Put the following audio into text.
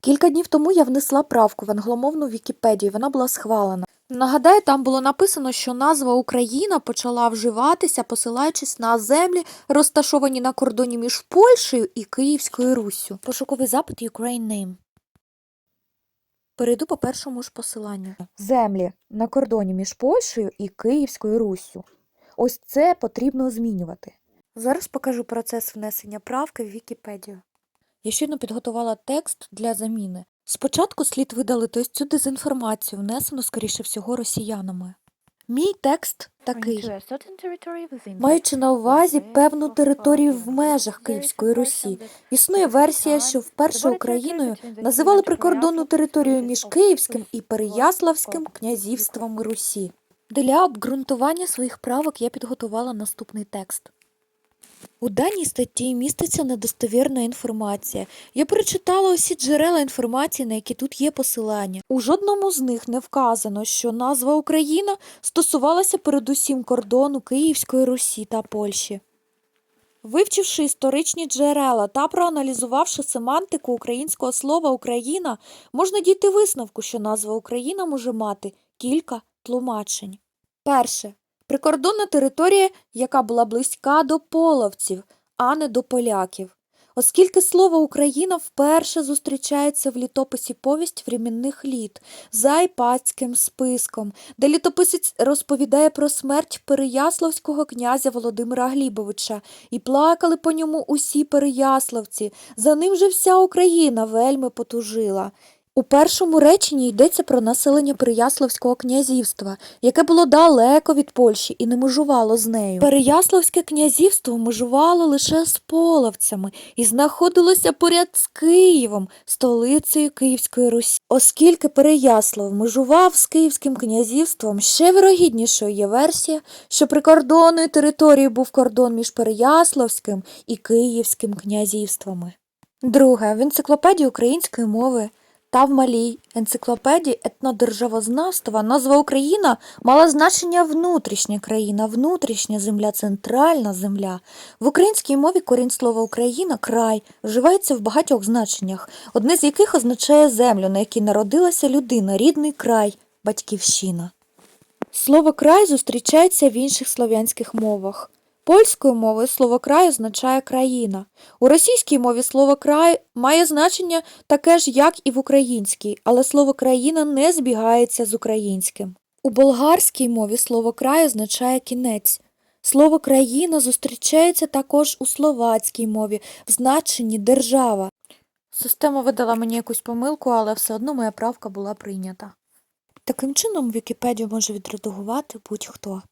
Кілька днів тому я внесла правку в англомовну Вікіпедію, вона була схвалена. Нагадаю, там було написано, що назва Україна почала вживатися, посилаючись на землі, розташовані на кордоні між Польщею і Київською Руссю. Пошуковий запит Ukraine Name. Перейду по першому ж посиланню. Землі на кордоні між Польщею і Київською Руссю. Ось це потрібно змінювати. Зараз покажу процес внесення правки в Вікіпедію. Я щойно підготувала текст для заміни. Спочатку слід видалити ось цю дезінформацію, внесену, скоріше всього, росіянами. Мій текст такий. Маючи на увазі певну територію в межах Київської Русі, існує версія, що вперше Україною називали прикордонну територію між Київським і Переяславським князівствами Русі. Для обґрунтування своїх правок я підготувала наступний текст. У даній статті міститься недостовірна інформація. Я прочитала усі джерела інформації, на які тут є посилання. У жодному з них не вказано, що назва Україна стосувалася передусім кордону Київської Русі та Польщі. Вивчивши історичні джерела та проаналізувавши семантику українського слова Україна, можна дійти висновку, що назва Україна може мати кілька тлумачень. Перше прикордонна територія, яка була близька до половців, а не до поляків. Оскільки слово Україна вперше зустрічається в літописі повість времінних літ за іпатським списком, де літописець розповідає про смерть переяславського князя Володимира Глібовича, і плакали по ньому усі переяславці, за ним же вся Україна вельми потужила. У першому реченні йдеться про населення Переяславського князівства, яке було далеко від Польщі і не межувало з нею. Переяславське князівство межувало лише з половцями і знаходилося поряд з Києвом, столицею Київської Русі. Оскільки Переяслав межував з Київським князівством, ще вирогіднішою є версія, що прикордонною територією був кордон між Переяславським і Київським князівствами. Друге, в енциклопедії української мови та в малій енциклопедії етнодержавознавства назва Україна мала значення внутрішня країна, внутрішня земля, центральна земля. В українській мові корінь слова Україна край вживається в багатьох значеннях, одне з яких означає землю, на якій народилася людина, рідний край, батьківщина. Слово край зустрічається в інших слов'янських мовах. Польською мовою слово край означає країна. У російській мові слово край має значення таке ж, як і в українській, але слово країна не збігається з українським. У болгарській мові слово край означає кінець. Слово країна зустрічається також у словацькій мові в значенні держава. Система видала мені якусь помилку, але все одно моя правка була прийнята. Таким чином Вікіпедію може відредагувати будь-хто.